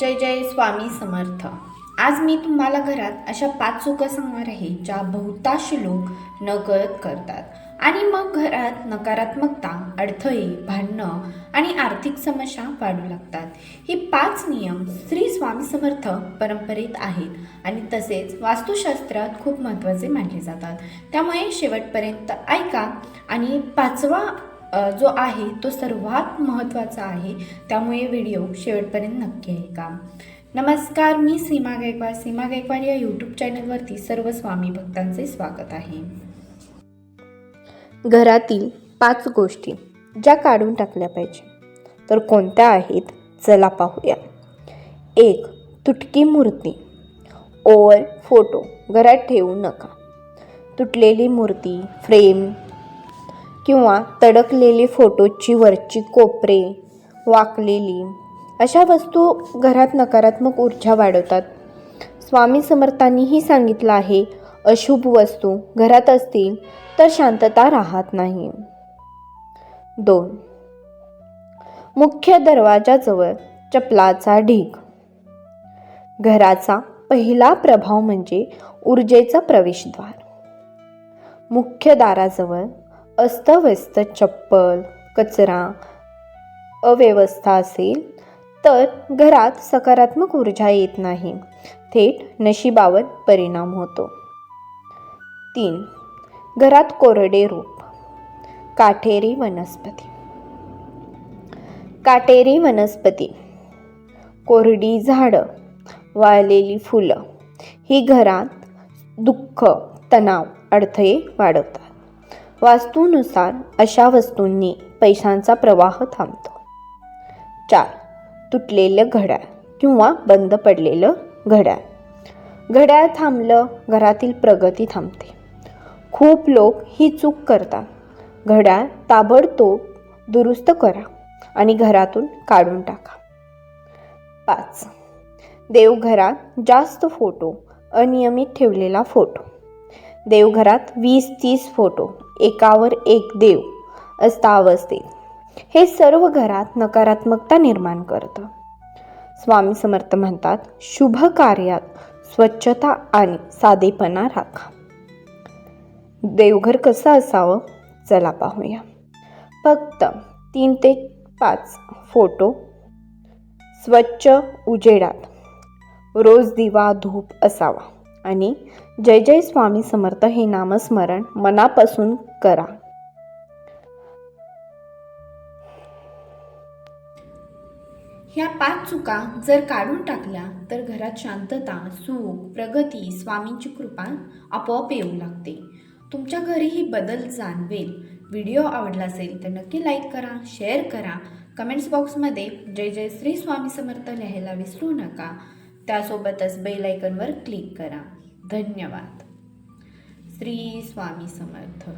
जय जय स्वामी समर्थ. आज मी तुम्हाला घरात अशा पाच चुका सांगणार आहे ज्या बहुतांश लोक नकळत करतात. आणि मग घरात नकारात्मकता अडथळे भांडणं आणि आर्थिक समस्या वाढू लागतात. ही पाच नियम श्री स्वामी समर्थ परंपरेत आहेत आणि तसेच वास्तुशास्त्रात खूप महत्त्वाचे मानले जातात. त्यामुळे शेवटपर्यंत ऐका आणि पाचवा जो आहे तो सर्वात महत्त्वाचा आहे. त्यामुळे व्हिडिओ शेवटपर्यंत नक्की ऐका. नमस्कार मी सीमा गायकवाड. सीमा गायकवाड या यूट्यूब चॅनलवरती सर्व स्वामी भक्तांचे स्वागत आहे. घरातील पाच गोष्टी ज्या काढून टाकल्या पाहिजे तर कोणत्या आहेत चला पाहूया. एक तुटकी मूर्ती. ओवर फोटो घरात ठेवू नका. तुटलेली मूर्ती फ्रेम किंवा तडकलेली फोटोची वरची कोपरे वाकलेली. अशा वस्तू घरात नकारात्मक ऊर्जा वाढवतात. स्वामी समर्थांनीही सांगितलं आहे अशुभ वस्तू घरात असतील तर शांतता राहत नाही. दोन. मुख्य दरवाजाजवळ चपलाचा ढीग. घराचा पहिला प्रभाव म्हणजे ऊर्जेचा प्रवेशद्वार. मुख्य दाराजवळ अस्तव्यस्त चप्पल कचरा अव्यवस्था असेल तर घरात सकारात्मक ऊर्जा येत नाही. थेट नशिबावर परिणाम होतो. तीन. घरात कोरडे रूप. काटेरी वनस्पती. काटेरी वनस्पती. कोरडी झाडं वाळलेली फुलं. ही घरात दुःख तणाव अडथळे वाढवतात. वास्तूनुसार अशा वस्तूंनी पैशांचा प्रवाह थांबतो. चार. तुटलेलं घड्याळ किंवा बंद पडलेलं घड्याळ. घड्याळ थांबलं घरातील प्रगती थांबते. खूप लोक ही चूक करतात. घड्याळ ताबडतोब दुरुस्त करा आणि घरातून काढून टाका. पाच. देवघरात जास्त फोटो अनियमित ठेवलेला फोटो. देवघरात वीस तीस फोटो एकावर एक देव असता. अवस्थेत हे सर्व घरात नकारात्मकता निर्माण करतं. स्वामी समर्थ म्हणतात शुभ कार्यात स्वच्छता आणि साधेपणा राखा. देवघर कसं असावं? चला पाहूया. फक्त तीन ते पाच फोटो स्वच्छ उजेडात. रोज दिवा धूप असावा. आणि जय जय स्वामी समर्थ हे नामस्मरण मनापासून करा. ह्या पाच चुका जर काढून टाकल्या तर घरात शांतता सुख प्रगती स्वामींची कृपा आपोआप येऊ लागते. तुमच्या घरीही बदल जाणवेल. व्हिडिओ आवडला असेल तर नक्की लाईक करा शेअर करा. कमेंट्स बॉक्समध्ये जय जय श्री स्वामी समर्थ लिहायला विसरू नका. त्यासोबतच बेल आयकनवर क्लिक करा. धन्यवाद. श्री स्वामी समर्थ.